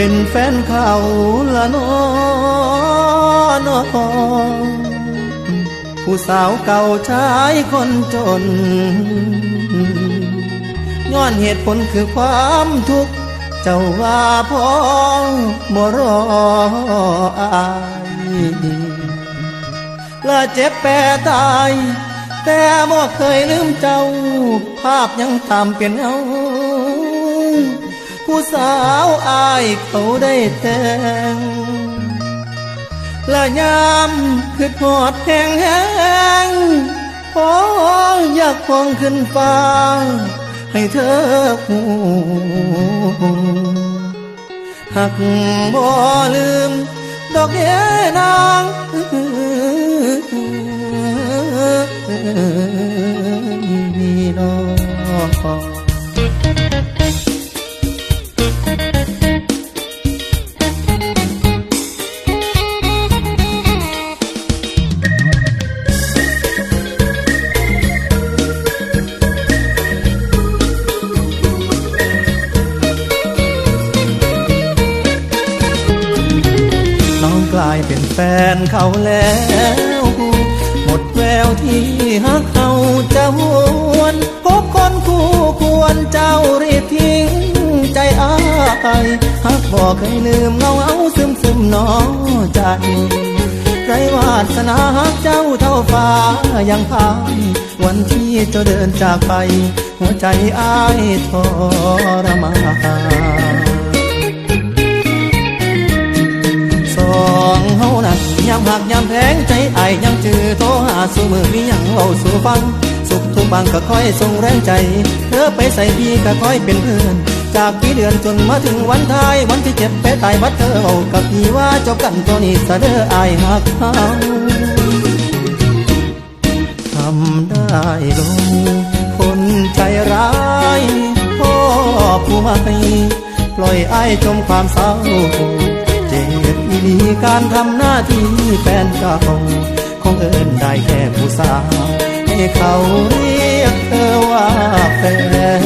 เป็นแฟนเขาละนอนอผู้สาวเก่าชายคนจน ย้อนเหตุผลคือความทุกข์ เจ้าว่าพ่อบ่รออายและเจ็บแปรตาย แต่บ่เคยลืมเจ้า ภาพยังตามเป็นเอา ผู้สาวอายเขาได้แต่งและยามคือทอดแห้งแห้งพออยากพองขึ้นฟ้า ให้เธอหูหักบ่ลืม ดอกเอนางนี่นอง ฟนเขาแล้ว หมดแววที่ฮักเขาจะหวนพบคนคู่ควรเจ้ารีบทิ้งใจอายฮักบอกเคยลืมเงาเอาซึมซึมๆหนอใจไรวาสนาฮักเจ้าเท่าฟ้ายังพายวันที่เจ้าเดินจากไป หัวใจอายทรมานามหักยามแพงใจไอยังจือโทรหาสู่มือมีหยังเว้าสู่ฟัง สุขทุกบางก็คอยส่งแรงใจ เธอไปใส่พี่ก็คอยเป็นเพื่อน จากปีเดือนจนมาถึงวันท้าย วันที่เจ็บไปตายวัดเธอเอากับพี่ว่าจบกันตัวนี้ซะเด้อไอหักเขาทำได้ลงคนใจร้ายพ่อผู้ไม่ปล่อยไอจมความเศร้า บอีการทำหน้าที่แฟนเก่าคงเอินได้แค่ผู้สาวให้เขาเรียกเธอว่าแฟน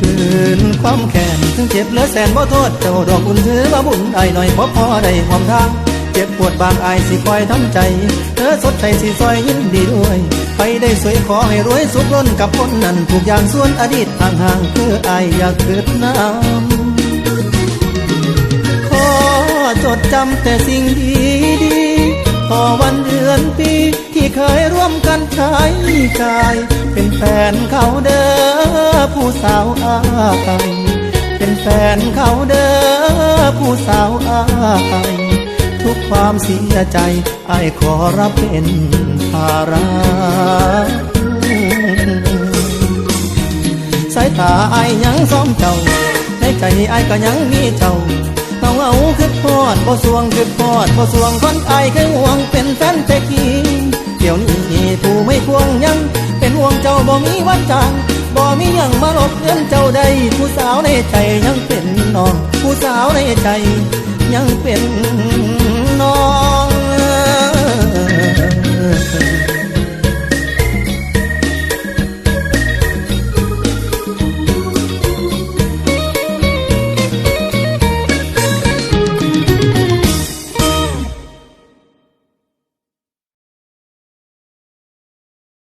คืนความแค้นถึงเจ็บเหลือแสนบ่โทษเจ้าดอกอุ่นถือว่าบุญไอ้หน่อยพอพอได้ความทางเจ็บปวดบางอายสิคอยทำใจ เธอสดใจสิซอยยินดีด้วย ไปได้สวยขอให้รวยสุขล้นกับคนนั้นทุกอย่างส่วนอดีตห่างๆคืออายอยากเกิดน้ำ ดจำแต่สิ่งดีดีพอวันเดือนปี ที่เคยร่วมกันใช้กาย เป็นแฟนเขาเด้อผู้สาวอายเป็นแฟนเขาเด้อผู้สาวอายทุกความเสียใจไอายขอรับเป็นภาระสายตาไอายยังซ้อมเจ้า ในใจไอายก็ยังมีเจ้า เอาเอาคือพอดบ่สวงคือพอดบ่สวงคนไอคือห่วงเป็นแฟนแต่กี้เดี๋ยวนี้ผู้ไม่ควงยัง เป็นห่วงเจ้าบ่มีวันจางบ่มียังมาลบเลือนเจ้าใดผู้สาวในใจยังเป็นน้อง ผู้สาวในใจยังเป็น